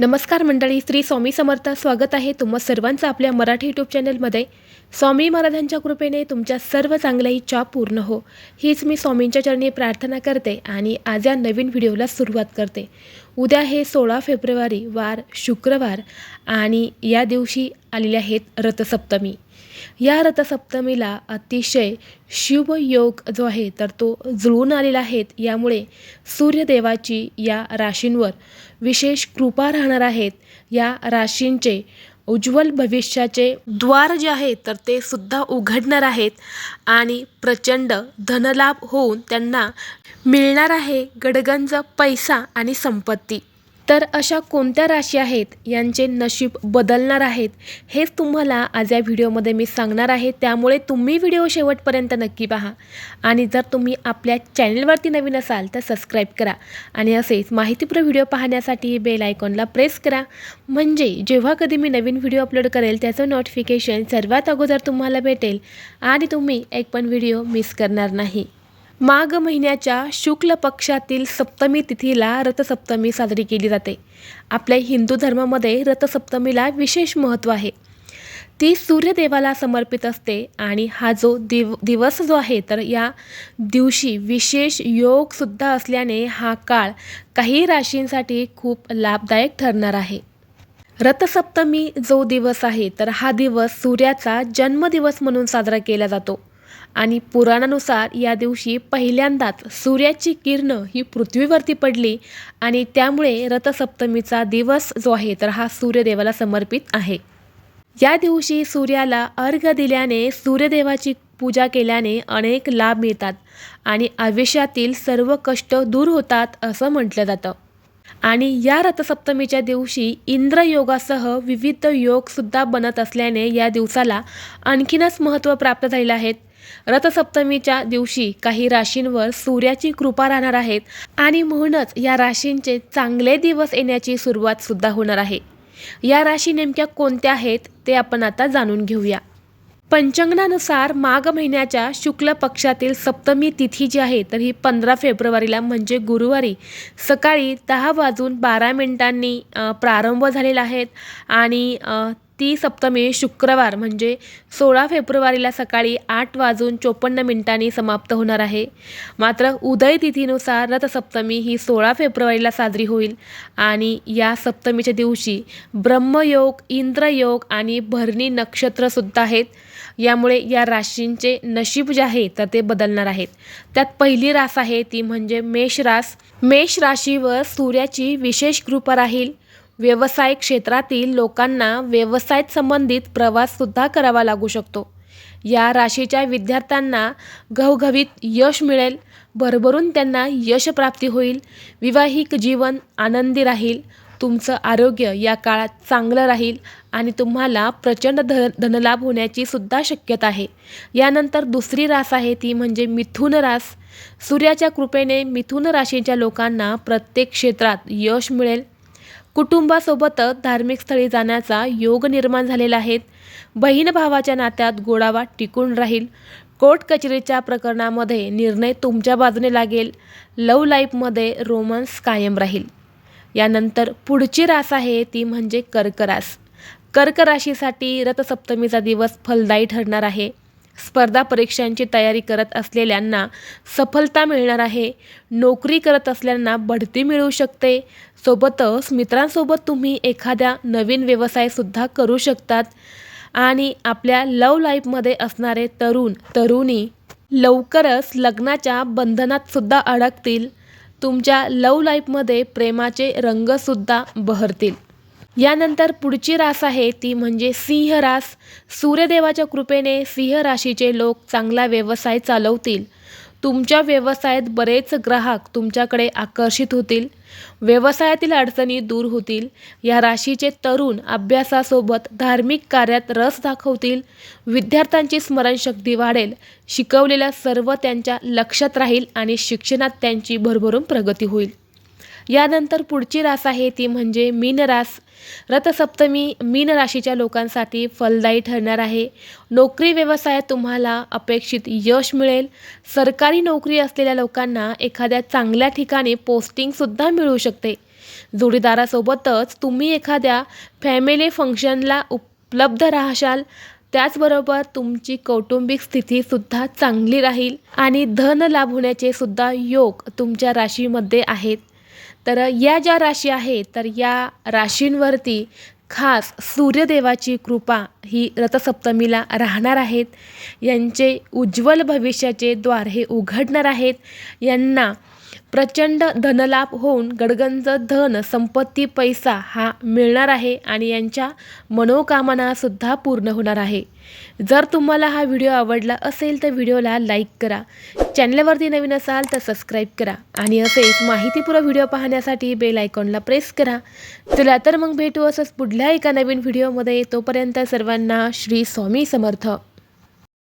नमस्कार मंडळी श्री स्वामी समर्थ स्वागत आहे तुम्हा सर्वांचं आपल्या मराठी यूट्यूब चॅनलमध्ये. स्वामी महाराजांच्या कृपेने तुमच्या सर्व चांगल्या इच्छा पूर्ण हो. हीच मी स्वामींच्या चरणी प्रार्थना करते आणि आज या नवीन व्हिडिओला सुरुवात करते. उद्या हे सोळा फेब्रुवारी वार शुक्रवार आणि या दिवशी आलेले आहेत रथसप्तमी. या रथसप्तमीला अतिशय शुभ योग जो आहे तर तो जुळून आलेला आहे. यामुळे सूर्यदेवाची या राशींवर विशेष कृपा राहणार आहेत या राशींचे उज्ज्वल भविष्याचे द्वार जे आहे तर ते सुद्धा उघडणार आहेत आणि प्रचंड धनलाभ होऊन त्यांना मिळणार आहे गडगंज पैसा आणि संपत्ती. तर अशा कोणत्या राशी आहेत यांचे नशीब बदलणार आहेत हेच तुम्हाला आज या व्हिडिओमध्ये मी सांगणार आहे. त्यामुळे तुम्ही व्हिडिओ शेवटपर्यंत नक्की पहा. आणि जर तुम्ही आपल्या चॅनलवरती नवीन असाल तर सबस्क्राईब करा. आणि असेच माहितीपूर्ण व्हिडिओ पाहण्यासाठी बेल आयकॉनला प्रेस करा. म्हणजे जेव्हा कधी मी नवीन व्हिडिओ अपलोड करेल त्याचं नोटिफिकेशन सर्वात अगोदर तुम्हाला भेटेल. आणि तुम्ही एक पण व्हिडिओ मिस करणार नाही. माघ महिन्याच्या शुक्ल पक्षातील सप्तमी तिथीला रथसप्तमी साजरी केली जाते. आपल्या हिंदू धर्मामध्ये रथसप्तमीला विशेष महत्त्व आहे. ती सूर्यदेवाला समर्पित असते आणि हा जो दिव दिवस जो आहे तर या दिवशी विशेष योगसुद्धा असल्याने हा काळ काही राशींसाठी खूप लाभदायक ठरणार आहे. रथसप्तमी जो दिवस आहे तर हा दिवस सूर्याचा जन्मदिवस म्हणून साजरा केला जातो. आणि पुराणानुसार या दिवशी पहिल्यांदाच सूर्याची किरणं ही पृथ्वीवरती पडली आणि त्यामुळे रथसप्तमीचा दिवस जो आहे तर हा सूर्यदेवाला समर्पित आहे. या दिवशी सूर्याला अर्घ दिल्याने सूर्यदेवाची पूजा केल्याने अनेक लाभ मिळतात आणि आयुष्यातील सर्व कष्ट दूर होतात असं म्हटलं जातं. आणि या रथसप्तमीच्या दिवशी इंद्रयोगासह विविध योगसुद्धा बनत असल्याने या दिवसाला आणखीनच महत्त्व प्राप्त झालेलं आहे. रथसप्तमीच्या दिवशी काही राशींवर सूर्याची कृपा राहणार आहेत आणि म्हणूनच या राशींचे चांगले दिवस येण्याची सुरुवात सुद्धा होणार आहे. या राशी नेमक्या कोणत्या आहेत ते आपण आता जाणून घेऊया. पंचांगणानुसार माघ महिन्याच्या शुक्ल पक्षातील सप्तमी तिथी जी आहे तर ही पंधरा फेब्रुवारीला म्हणजे गुरुवारी सकाळी दहा वाजून बारा मिनिटांनी प्रारंभ झालेला आहेत आणि ती सप्तमी शुक्रवार म्हणजे सोळा फेब्रुवारीला सकाळी आठ वाजून चोपन्न मिनिटांनी समाप्त होणार आहे. मात्र उदय तिथीनुसार रथसप्तमी ही सोळा फेब्रुवारीला साजरी होईल आणि या सप्तमीच्या दिवशी ब्रह्मयोग इंद्रयोग आणि भरणी नक्षत्रसुद्धा आहेत. यामुळे या राशींचे नशीब जे आहे तर ते बदलणार आहेत. त्यात पहिली रास आहे ती म्हणजे मेष रास. मेष राशीवर सूर्याची विशेष कृपा राहील. व्यवसाय क्षेत्रातील लोकांना व्यवसाय संबंधित प्रवाससुद्धा करावा लागू शकतो. या राशीच्या विद्यार्थ्यांना घवघवीत यश मिळेल भरभरून त्यांना यशप्राप्ती होईल विवाहिक जीवन आनंदी राहील तुमचं आरोग्य या काळात चांगलं राहील आणि तुम्हाला प्रचंड ध धनलाभ होण्याची सुद्धा शक्यता आहे. यानंतर दुसरी रास आहे ती म्हणजे मिथुन रास. सूर्याच्या कृपेने मिथुन राशीच्या लोकांना प्रत्येक क्षेत्रात यश मिळेल. कुटुंबासोबतच धार्मिक स्थळी जाण्याचा योग निर्माण झालेला आहे. बहीण भावाच्या नात्यात गोडावा टिकून राहील. कोर्ट कचेरीच्या प्रकरणामध्ये निर्णय तुमच्या बाजूने लागेल. लव लाईफमध्ये रोमन्स कायम राहील. यानंतर पुढची रास आहे ती म्हणजे कर्करास. कर्क राशीसाठी रथसप्तमीचा दिवस फलदायी ठरणार आहे. स्पर्धा परीक्षांची तयारी करत असलेल्यांना सफलता मिळणार आहे. नोकरी करत असलेल्यांना बढती मिळू शकते. सोबतच मित्रांसोबत तुम्ही एखाद्या नवीन व्यवसायसुद्धा करू शकतात. आणि आपल्या लव लाईफमध्ये असणारे तरुण तरुणी लवकरच लग्नाच्या बंधनातसुद्धा अडकतील. तुमच्या लव लाईफमध्ये प्रेमाचे रंगसुद्धा बहरतील. यानंतर पुढची रास आहे ती म्हणजे सिंह रास. सूर्यदेवाच्या कृपेने सिंह राशीचे लोक चांगला व्यवसाय चालवतील. तुमच्या व्यवसायात बरेच ग्राहक तुमच्याकडे आकर्षित होतील. व्यवसायातील अडचणी दूर होतील. या राशीचे तरुण अभ्यासासोबत धार्मिक कार्यात रस दाखवतील. विद्यार्थ्यांची स्मरणशक्ती वाढेल. शिकवलेल्या सर्व त्यांच्या लक्षात राहील आणि शिक्षणात त्यांची भरभरून प्रगती होईल. यानंतर पुढची रास आहे ती म्हणजे मीन रास. रथसप्तमी मीन राशीच्या लोकांसाठी फलदायी ठरणार आहे. नोकरी व्यवसायात तुम्हाला अपेक्षित यश मिळेल. सरकारी नोकरी असलेल्या लोकांना एखाद्या चांगल्या ठिकाणी पोस्टिंगसुद्धा मिळू शकते. जोडीदारासोबतच तुम्ही एखाद्या फॅमिली फंक्शनला उपलब्ध राहशाल. त्याचबरोबर तुमची कौटुंबिक स्थितीसुद्धा चांगली राहील आणि धन लाभ होण्याचे सुद्धा योग तुमच्या राशीमध्ये आहेत. तर या ज्या राशी आहेत तर या राशींवरती खास सूर्यदेवाची कृपा ही रथसप्तमीला राहणार आहेत. यांचे उज्ज्वल भविष्याचे द्वार हे उघडणार आहेत. यांना प्रचंड धनलाभ होऊन गडगंज धन संपत्ती पैसा हा मिळणार आहे आणि यांच्या मनोकामनासुद्धा पूर्ण होणार आहे. जर तुम्हाला हा व्हिडिओ आवडला असेल तर व्हिडिओला लाईक करा. चॅनलवरती नवीन असाल तर सबस्क्राईब करा. आणि असेच माहितीपूर्ण व्हिडिओ पाहण्यासाठी बेल आयकॉनला प्रेस करा. चला तर मग भेटू असंच पुढल्या एका नवीन व्हिडिओमध्ये. तोपर्यंत सर्वांना श्री स्वामी समर्थ.